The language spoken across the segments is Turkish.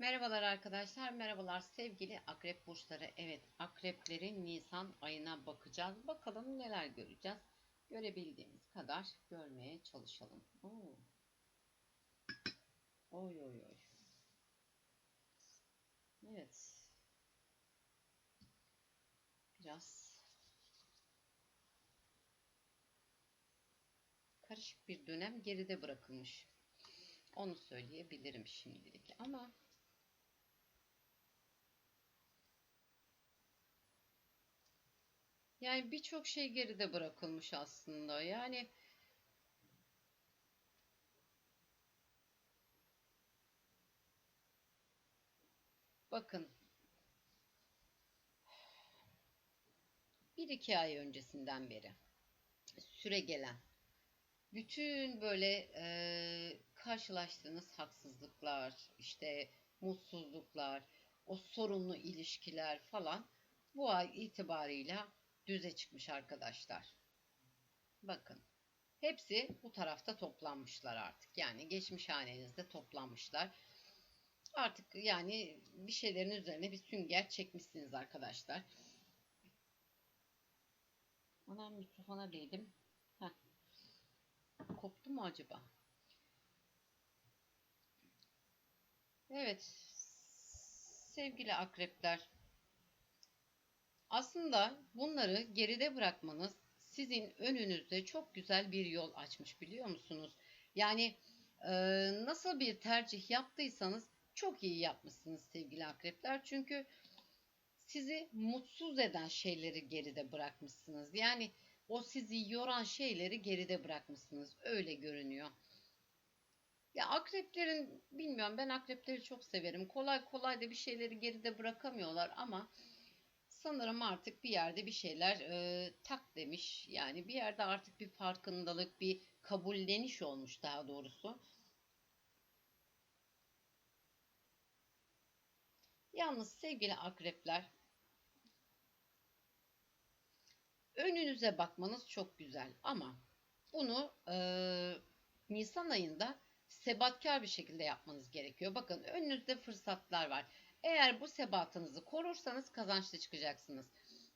Merhabalar arkadaşlar, merhabalar sevgili akrep burçları. Evet, akreplerin Nisan ayına bakacağız. Bakalım neler göreceğiz. Görebildiğimiz kadar görmeye çalışalım. Oo. Oy oy oy. Evet. Biraz karışık bir dönem geride bırakılmış. Onu söyleyebilirim şimdilik ama Yani birçok şey geride bırakılmış aslında. Yani bakın bir iki ay öncesinden beri süre gelen bütün böyle e, karşılaştığınız haksızlıklar, işte mutsuzluklar, o sorunlu ilişkiler falan bu ay itibarıyla düze çıkmış arkadaşlar. Bakın. Hepsi bu tarafta toplanmışlar artık. Yani geçmiş hanenizde toplanmışlar. Artık yani bir şeylerin üzerine bir sünger çekmişsiniz arkadaşlar. Anam mikrofona değdim. Heh. Koptu mu acaba? Evet. Sevgili akrepler. Aslında bunları geride bırakmanız sizin önünüzde çok güzel bir yol açmış biliyor musunuz? Yani e, nasıl bir tercih yaptıysanız çok iyi yapmışsınız sevgili akrepler. Çünkü sizi mutsuz eden şeyleri geride bırakmışsınız. Yani o sizi yoran şeyleri geride bırakmışsınız. Öyle görünüyor. Ya akreplerin bilmiyorum ben akrepleri çok severim. Kolay kolay da bir şeyleri geride bırakamıyorlar ama sanırım artık bir yerde bir şeyler e, tak demiş. Yani bir yerde artık bir farkındalık, bir kabulleniş olmuş daha doğrusu. Yalnız sevgili akrepler, önünüze bakmanız çok güzel ama bunu e, Nisan ayında sebatkar bir şekilde yapmanız gerekiyor. Bakın önünüzde fırsatlar var. Eğer bu sebatınızı korursanız kazançlı çıkacaksınız.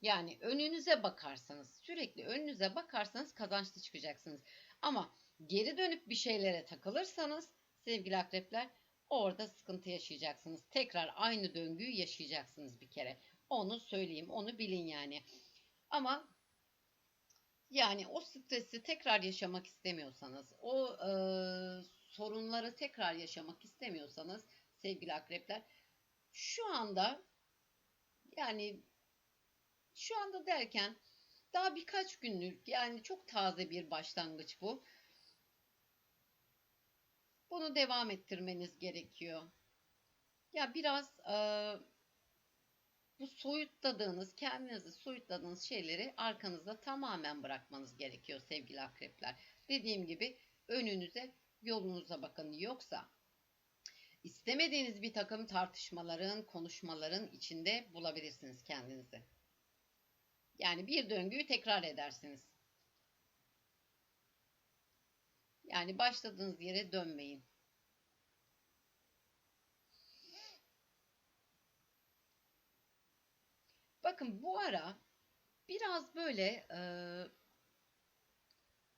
Yani önünüze bakarsanız, sürekli önünüze bakarsanız kazançlı çıkacaksınız. Ama geri dönüp bir şeylere takılırsanız sevgili akrepler orada sıkıntı yaşayacaksınız. Tekrar aynı döngüyü yaşayacaksınız bir kere. Onu söyleyeyim, onu bilin yani. Ama yani o stresi tekrar yaşamak istemiyorsanız, o e, sorunları tekrar yaşamak istemiyorsanız sevgili akrepler şu anda yani şu anda derken daha birkaç günlük yani çok taze bir başlangıç bu. Bunu devam ettirmeniz gerekiyor. Ya biraz e, bu soyutladığınız, kendinizi soyutladığınız şeyleri arkanızda tamamen bırakmanız gerekiyor sevgili akrepler. Dediğim gibi önünüze, yolunuza bakın. Yoksa istemediğiniz bir takım tartışmaların, konuşmaların içinde bulabilirsiniz kendinizi. Yani bir döngüyü tekrar edersiniz. Yani başladığınız yere dönmeyin. Bakın bu ara biraz böyle e,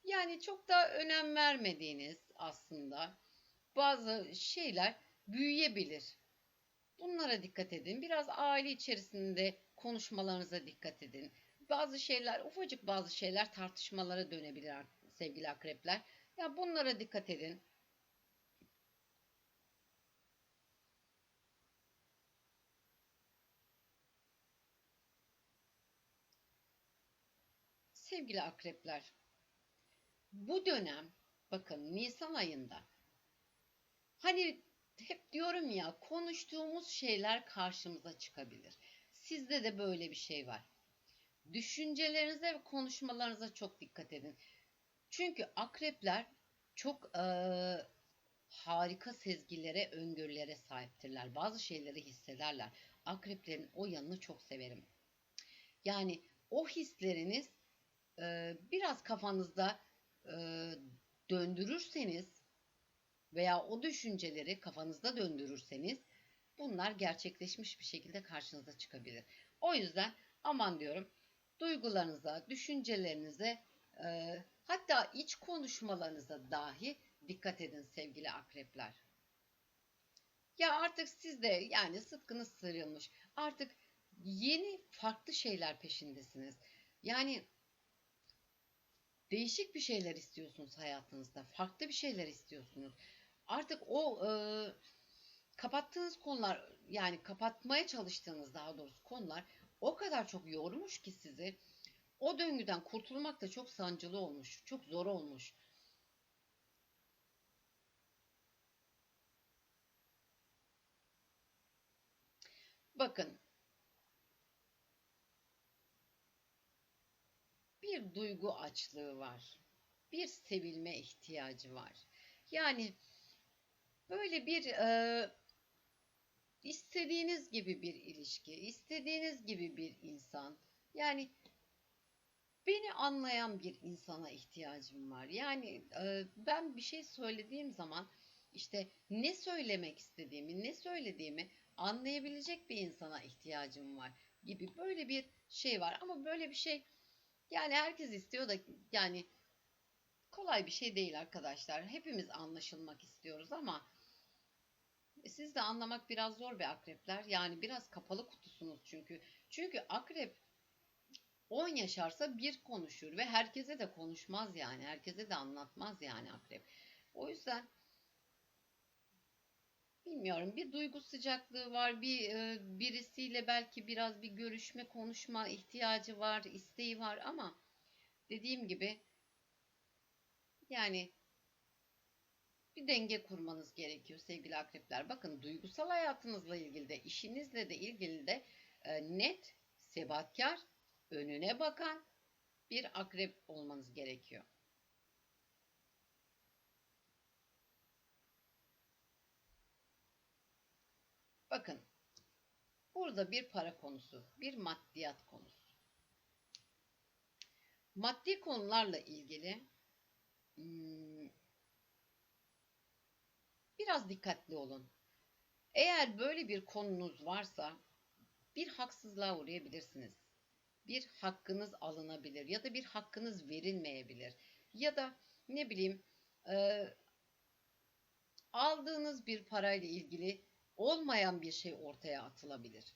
yani çok da önem vermediğiniz aslında bazı şeyler büyüyebilir. Bunlara dikkat edin. Biraz aile içerisinde konuşmalarınıza dikkat edin. Bazı şeyler, ufacık bazı şeyler tartışmalara dönebilir sevgili akrepler. Ya bunlara dikkat edin. Sevgili akrepler, bu dönem bakın Nisan ayında hani hep diyorum ya konuştuğumuz şeyler karşımıza çıkabilir. Sizde de böyle bir şey var. Düşüncelerinize ve konuşmalarınıza çok dikkat edin. Çünkü akrepler çok e, harika sezgilere, öngörülere sahiptirler. Bazı şeyleri hissederler. Akreplerin o yanını çok severim. Yani o hisleriniz e, biraz kafanızda e, döndürürseniz veya o düşünceleri kafanızda döndürürseniz bunlar gerçekleşmiş bir şekilde karşınıza çıkabilir. O yüzden aman diyorum duygularınıza, düşüncelerinize e, hatta iç konuşmalarınıza dahi dikkat edin sevgili akrepler. Ya artık siz de yani sıtkınız sırılmış. Artık yeni farklı şeyler peşindesiniz. Yani değişik bir şeyler istiyorsunuz hayatınızda. Farklı bir şeyler istiyorsunuz. Artık o e, kapattığınız konular yani kapatmaya çalıştığınız daha doğrusu konular o kadar çok yormuş ki sizi. O döngüden kurtulmak da çok sancılı olmuş. Çok zor olmuş. Bakın bir duygu açlığı var. Bir sevilme ihtiyacı var. Yani böyle bir e, istediğiniz gibi bir ilişki, istediğiniz gibi bir insan. Yani beni anlayan bir insana ihtiyacım var. Yani e, ben bir şey söylediğim zaman işte ne söylemek istediğimi, ne söylediğimi anlayabilecek bir insana ihtiyacım var gibi böyle bir şey var. Ama böyle bir şey yani herkes istiyor da yani kolay bir şey değil arkadaşlar. Hepimiz anlaşılmak istiyoruz ama siz de anlamak biraz zor bir akrepler. Yani biraz kapalı kutusunuz çünkü. Çünkü akrep 10 yaşarsa bir konuşur ve herkese de konuşmaz yani. Herkese de anlatmaz yani akrep. O yüzden bilmiyorum bir duygu sıcaklığı var. Bir e, birisiyle belki biraz bir görüşme, konuşma ihtiyacı var, isteği var ama dediğim gibi yani bir denge kurmanız gerekiyor sevgili akrepler. Bakın duygusal hayatınızla ilgili de işinizle de ilgili de e, net, sebatkar, önüne bakan bir akrep olmanız gerekiyor. Bakın burada bir para konusu, bir maddiyat konusu. Maddi konularla ilgili hmm, biraz dikkatli olun. Eğer böyle bir konunuz varsa bir haksızlığa uğrayabilirsiniz. Bir hakkınız alınabilir ya da bir hakkınız verilmeyebilir. Ya da ne bileyim e, aldığınız bir parayla ilgili olmayan bir şey ortaya atılabilir.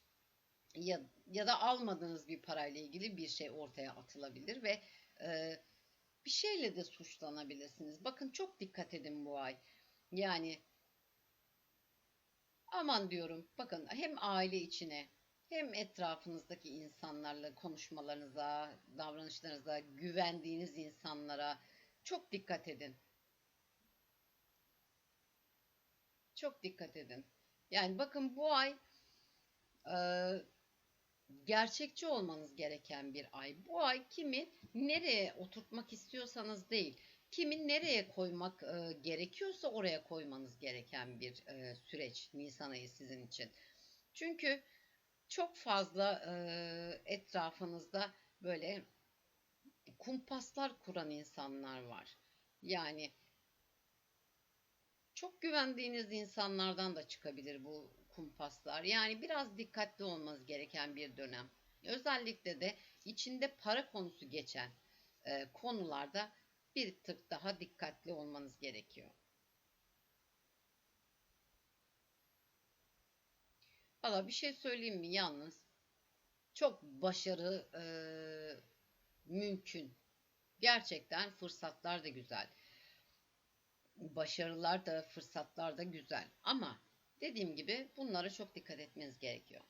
Ya, ya da almadığınız bir parayla ilgili bir şey ortaya atılabilir ve e, bir şeyle de suçlanabilirsiniz. Bakın çok dikkat edin bu ay. Yani aman diyorum bakın hem aile içine hem etrafınızdaki insanlarla konuşmalarınıza, davranışlarınıza, güvendiğiniz insanlara çok dikkat edin. Çok dikkat edin. Yani bakın bu ay e, gerçekçi olmanız gereken bir ay. Bu ay kimi nereye oturtmak istiyorsanız değil, kimi nereye koymak e, gerekiyorsa oraya koymanız gereken bir e, süreç Nisan ayı sizin için. Çünkü çok fazla e, etrafınızda böyle kumpaslar kuran insanlar var. Yani çok güvendiğiniz insanlardan da çıkabilir bu kumpaslar. Yani biraz dikkatli olmanız gereken bir dönem. Özellikle de içinde para konusu geçen e, konularda bir tık daha dikkatli olmanız gerekiyor. Valla bir şey söyleyeyim mi yalnız? Çok başarı e, mümkün. Gerçekten fırsatlar da güzel. Başarılar da fırsatlar da güzel. Ama dediğim gibi bunlara çok dikkat etmeniz gerekiyor.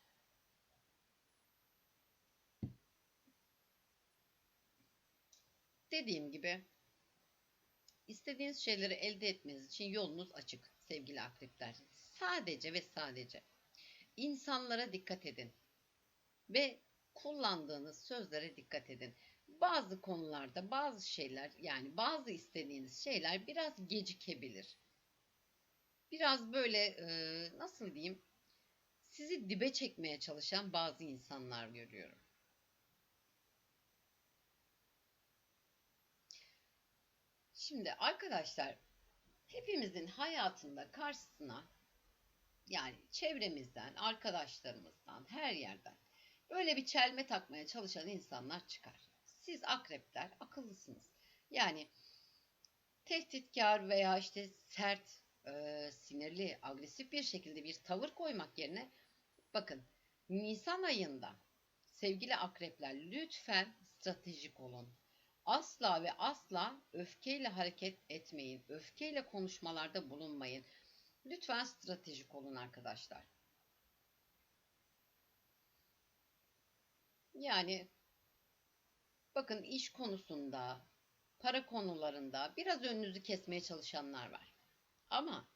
Dediğim gibi istediğiniz şeyleri elde etmeniz için yolunuz açık sevgili akrepler. Sadece ve sadece insanlara dikkat edin ve kullandığınız sözlere dikkat edin. Bazı konularda bazı şeyler yani bazı istediğiniz şeyler biraz gecikebilir. Biraz böyle e, nasıl diyeyim sizi dibe çekmeye çalışan bazı insanlar görüyorum. Şimdi arkadaşlar hepimizin hayatında karşısına Yani çevremizden, arkadaşlarımızdan, her yerden böyle bir çelme takmaya çalışan insanlar çıkar. Siz akrepler akıllısınız. Yani tehditkar veya işte sert, e, sinirli, agresif bir şekilde bir tavır koymak yerine bakın Nisan ayında sevgili akrepler lütfen stratejik olun. Asla ve asla öfkeyle hareket etmeyin. Öfkeyle konuşmalarda bulunmayın. Lütfen stratejik olun arkadaşlar. Yani bakın iş konusunda, para konularında biraz önünüzü kesmeye çalışanlar var. Ama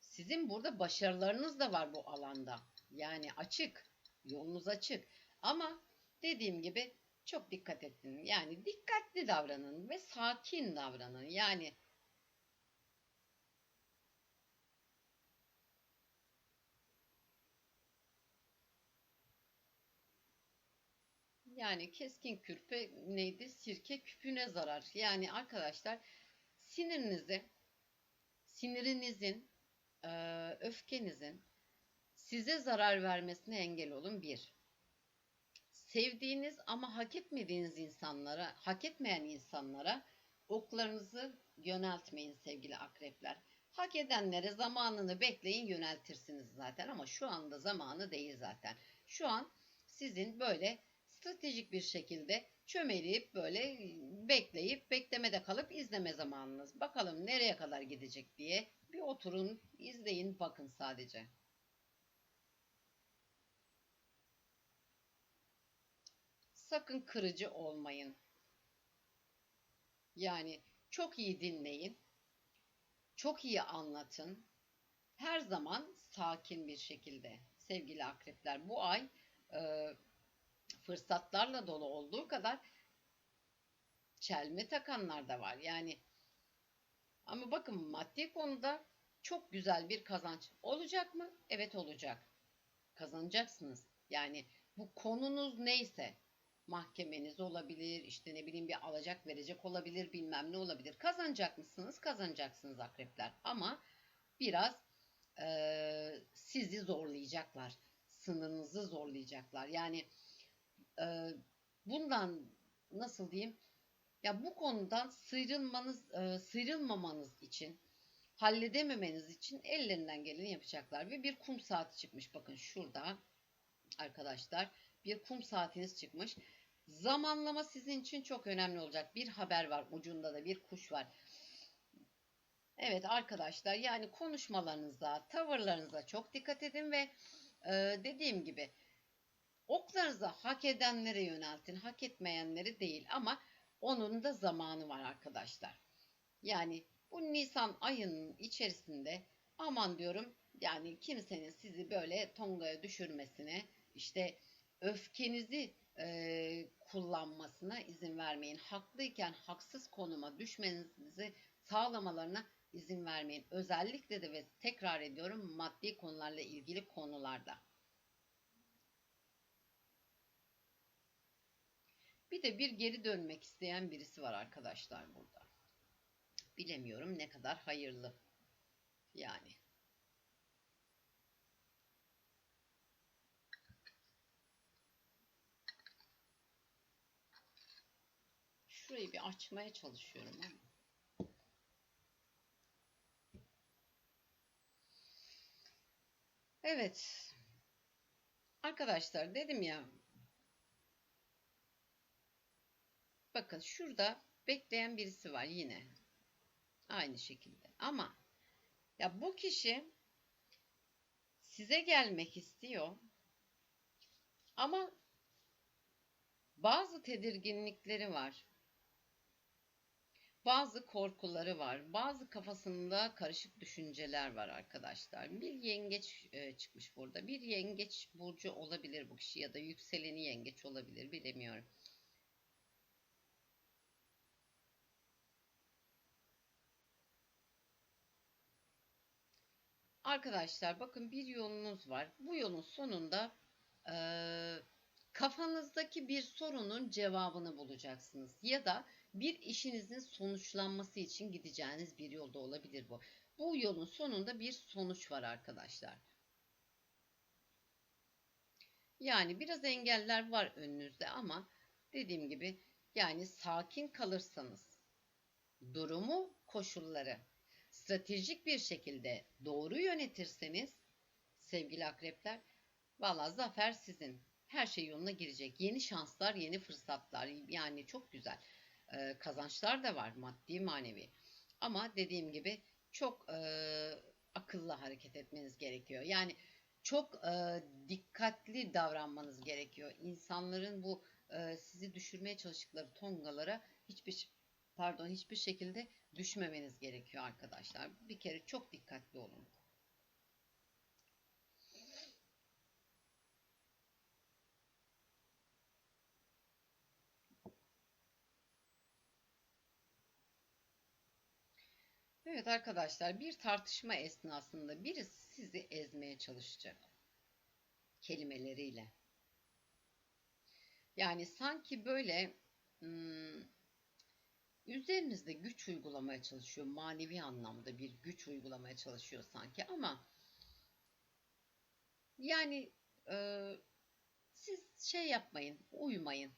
sizin burada başarılarınız da var bu alanda. Yani açık, yolunuz açık. Ama dediğim gibi çok dikkat edin. Yani dikkatli davranın ve sakin davranın. Yani Yani keskin kürpe neydi? Sirke küpüne zarar. Yani arkadaşlar sinirinizi, sinirinizin, eee, öfkenizin size zarar vermesine engel olun. Bir. Sevdiğiniz ama hak etmediğiniz insanlara, hak etmeyen insanlara oklarınızı yöneltmeyin sevgili akrepler. Hak edenlere zamanını bekleyin yöneltirsiniz zaten ama şu anda zamanı değil zaten. Şu an sizin böyle stratejik bir şekilde çömeleyip böyle bekleyip beklemede kalıp izleme zamanınız. Bakalım nereye kadar gidecek diye bir oturun, izleyin, bakın sadece. Sakın kırıcı olmayın. Yani çok iyi dinleyin. Çok iyi anlatın. Her zaman sakin bir şekilde sevgili akrepler. Bu ay e, fırsatlarla dolu olduğu kadar çelme takanlar da var. Yani ama bakın maddi konuda çok güzel bir kazanç olacak mı? Evet olacak. Kazanacaksınız. Yani bu konunuz neyse mahkemeniz olabilir, işte ne bileyim bir alacak verecek olabilir, bilmem ne olabilir. Kazanacak mısınız? Kazanacaksınız akrepler. Ama biraz e, sizi zorlayacaklar. Sınırınızı zorlayacaklar. Yani e, bundan nasıl diyeyim? Ya bu konudan sıyrılmanız, e, sıyrılmamanız için, halledememeniz için ellerinden geleni yapacaklar. Ve bir kum saati çıkmış. Bakın şurada arkadaşlar bir kum saatiniz çıkmış. Zamanlama sizin için çok önemli olacak. Bir haber var ucunda da bir kuş var. Evet arkadaşlar yani konuşmalarınıza, tavırlarınıza çok dikkat edin ve e, dediğim gibi oklarınızı hak edenlere yöneltin, hak etmeyenleri değil ama onun da zamanı var arkadaşlar. Yani bu Nisan ayının içerisinde aman diyorum yani kimsenin sizi böyle tongaya düşürmesine işte öfkenizi e, kullanmasına izin vermeyin. Haklıyken haksız konuma düşmenizi sağlamalarına izin vermeyin. Özellikle de ve tekrar ediyorum maddi konularla ilgili konularda. Bir de bir geri dönmek isteyen birisi var arkadaşlar burada. Bilemiyorum ne kadar hayırlı. Yani. Şurayı bir açmaya çalışıyorum ama. Evet. Arkadaşlar dedim ya. Bakın şurada bekleyen birisi var yine. Aynı şekilde. Ama ya bu kişi size gelmek istiyor. Ama bazı tedirginlikleri var. Bazı korkuları var. Bazı kafasında karışık düşünceler var arkadaşlar. Bir yengeç e, çıkmış burada. Bir yengeç burcu olabilir bu kişi ya da yükseleni yengeç olabilir bilemiyorum. Arkadaşlar bakın bir yolunuz var. Bu yolun sonunda e, kafanızdaki bir sorunun cevabını bulacaksınız. Ya da bir işinizin sonuçlanması için gideceğiniz bir yolda olabilir bu. Bu yolun sonunda bir sonuç var arkadaşlar. Yani biraz engeller var önünüzde ama dediğim gibi yani sakin kalırsanız durumu, koşulları stratejik bir şekilde doğru yönetirseniz sevgili akrepler valla zafer sizin. Her şey yoluna girecek. Yeni şanslar, yeni fırsatlar yani çok güzel. Ee, kazançlar da var maddi manevi. Ama dediğim gibi çok e, akıllı hareket etmeniz gerekiyor. Yani çok e, dikkatli davranmanız gerekiyor. İnsanların bu e, sizi düşürmeye çalıştıkları tongalara hiçbir pardon hiçbir şekilde düşmemeniz gerekiyor arkadaşlar. Bir kere çok dikkatli olun. Evet arkadaşlar bir tartışma esnasında birisi sizi ezmeye çalışacak kelimeleriyle. Yani sanki böyle hmm, üzerinizde güç uygulamaya çalışıyor. Manevi anlamda bir güç uygulamaya çalışıyor sanki ama yani e, siz şey yapmayın, uymayın.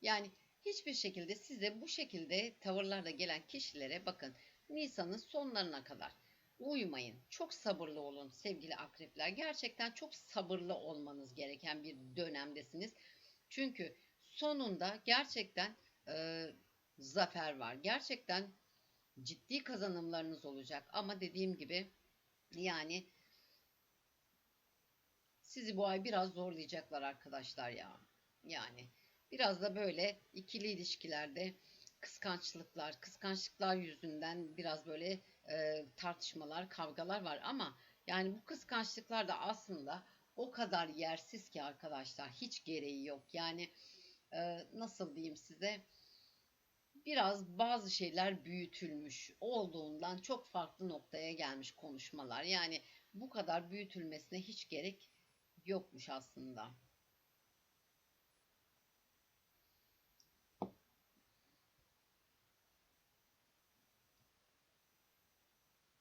Yani hiçbir şekilde size bu şekilde tavırlarla gelen kişilere bakın Nisan'ın sonlarına kadar uymayın. Çok sabırlı olun sevgili akrepler. Gerçekten çok sabırlı olmanız gereken bir dönemdesiniz. Çünkü sonunda gerçekten e, zafer var. Gerçekten ciddi kazanımlarınız olacak. Ama dediğim gibi yani sizi bu ay biraz zorlayacaklar arkadaşlar ya. Yani biraz da böyle ikili ilişkilerde kıskançlıklar, kıskançlıklar yüzünden biraz böyle e, tartışmalar, kavgalar var ama yani bu kıskançlıklar da aslında o kadar yersiz ki arkadaşlar hiç gereği yok. Yani e, nasıl diyeyim size biraz bazı şeyler büyütülmüş olduğundan çok farklı noktaya gelmiş konuşmalar. Yani bu kadar büyütülmesine hiç gerek yokmuş aslında.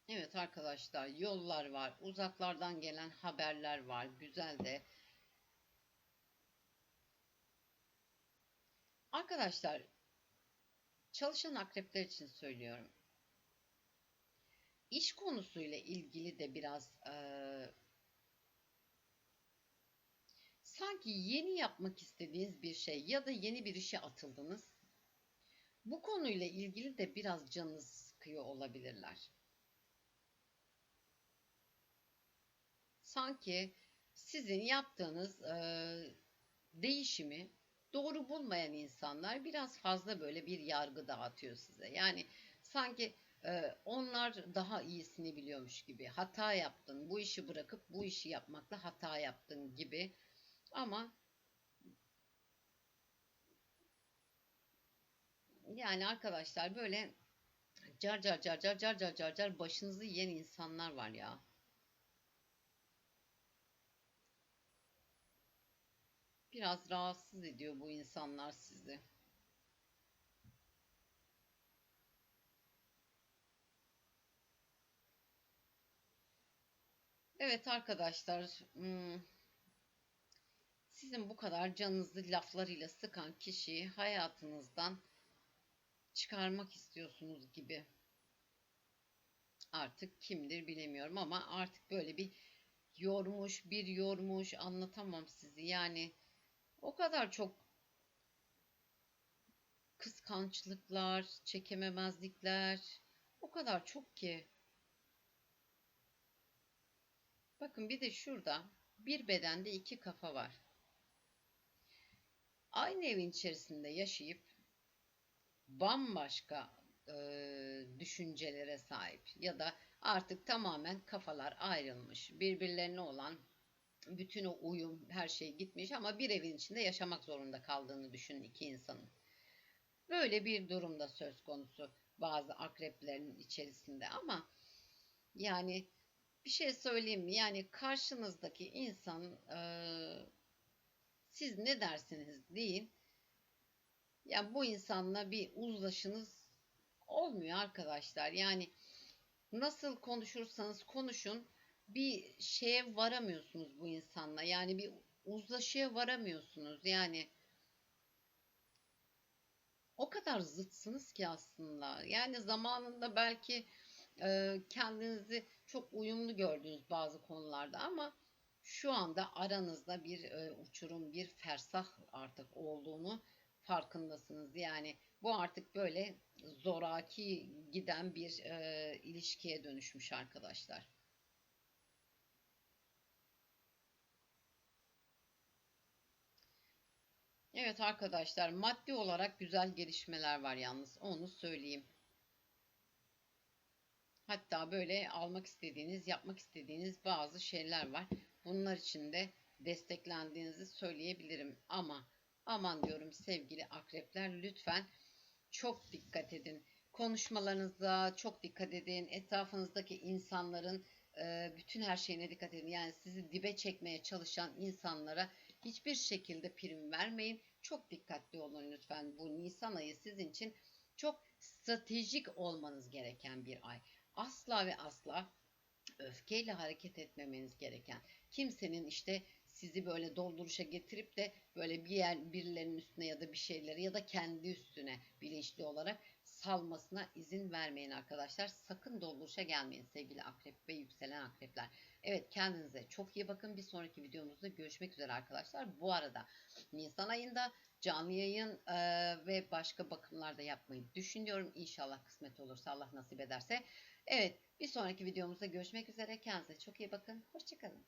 Evet arkadaşlar yollar var. Uzaklardan gelen haberler var. Güzel de. Arkadaşlar çalışan akrepler için söylüyorum. İş konusuyla ilgili de biraz e, sanki yeni yapmak istediğiniz bir şey ya da yeni bir işe atıldınız. Bu konuyla ilgili de biraz canınız sıkıyor olabilirler. sanki sizin yaptığınız e, değişimi doğru bulmayan insanlar biraz fazla böyle bir yargı dağıtıyor size. Yani sanki e, onlar daha iyisini biliyormuş gibi hata yaptın bu işi bırakıp bu işi yapmakla hata yaptın gibi ama yani arkadaşlar böyle car car car car car car car car başınızı yiyen insanlar var ya. Biraz rahatsız ediyor bu insanlar sizi. Evet arkadaşlar, hmm, sizin bu kadar canınızı laflarıyla sıkan kişiyi hayatınızdan çıkarmak istiyorsunuz gibi. Artık kimdir bilemiyorum ama artık böyle bir yormuş, bir yormuş anlatamam sizi. Yani o kadar çok kıskançlıklar, çekememezlikler o kadar çok ki. Bakın bir de şurada bir bedende iki kafa var. Aynı evin içerisinde yaşayıp bambaşka e, düşüncelere sahip ya da artık tamamen kafalar ayrılmış. Birbirlerine olan bütün o uyum her şey gitmiş ama bir evin içinde yaşamak zorunda kaldığını düşünün iki insanın. Böyle bir durumda söz konusu bazı akreplerin içerisinde ama yani bir şey söyleyeyim mi? Yani karşınızdaki insan e, siz ne dersiniz deyin. Yani bu insanla bir uzlaşınız olmuyor arkadaşlar. Yani nasıl konuşursanız konuşun bir şeye varamıyorsunuz bu insanla. Yani bir uzlaşıya varamıyorsunuz. Yani o kadar zıtsınız ki aslında. Yani zamanında belki e, kendinizi çok uyumlu gördünüz bazı konularda ama şu anda aranızda bir e, uçurum, bir fersah artık olduğunu farkındasınız. Yani bu artık böyle zoraki giden bir e, ilişkiye dönüşmüş arkadaşlar. Evet arkadaşlar maddi olarak güzel gelişmeler var yalnız onu söyleyeyim. Hatta böyle almak istediğiniz, yapmak istediğiniz bazı şeyler var. Bunlar için de desteklendiğinizi söyleyebilirim. Ama aman diyorum sevgili akrepler lütfen çok dikkat edin. Konuşmalarınıza çok dikkat edin. Etrafınızdaki insanların bütün her şeyine dikkat edin. Yani sizi dibe çekmeye çalışan insanlara hiçbir şekilde prim vermeyin. Çok dikkatli olun lütfen. Bu Nisan ayı sizin için çok stratejik olmanız gereken bir ay. Asla ve asla öfkeyle hareket etmemeniz gereken. Kimsenin işte sizi böyle dolduruşa getirip de böyle bir yer birilerinin üstüne ya da bir şeyleri ya da kendi üstüne bilinçli olarak salmasına izin vermeyin arkadaşlar. Sakın dolduruşa gelmeyin sevgili akrep ve yükselen akrepler. Evet kendinize çok iyi bakın. Bir sonraki videomuzda görüşmek üzere arkadaşlar. Bu arada Nisan ayında canlı yayın e, ve başka bakımlar da yapmayı düşünüyorum. İnşallah kısmet olursa Allah nasip ederse. Evet bir sonraki videomuzda görüşmek üzere. Kendinize çok iyi bakın. Hoşçakalın.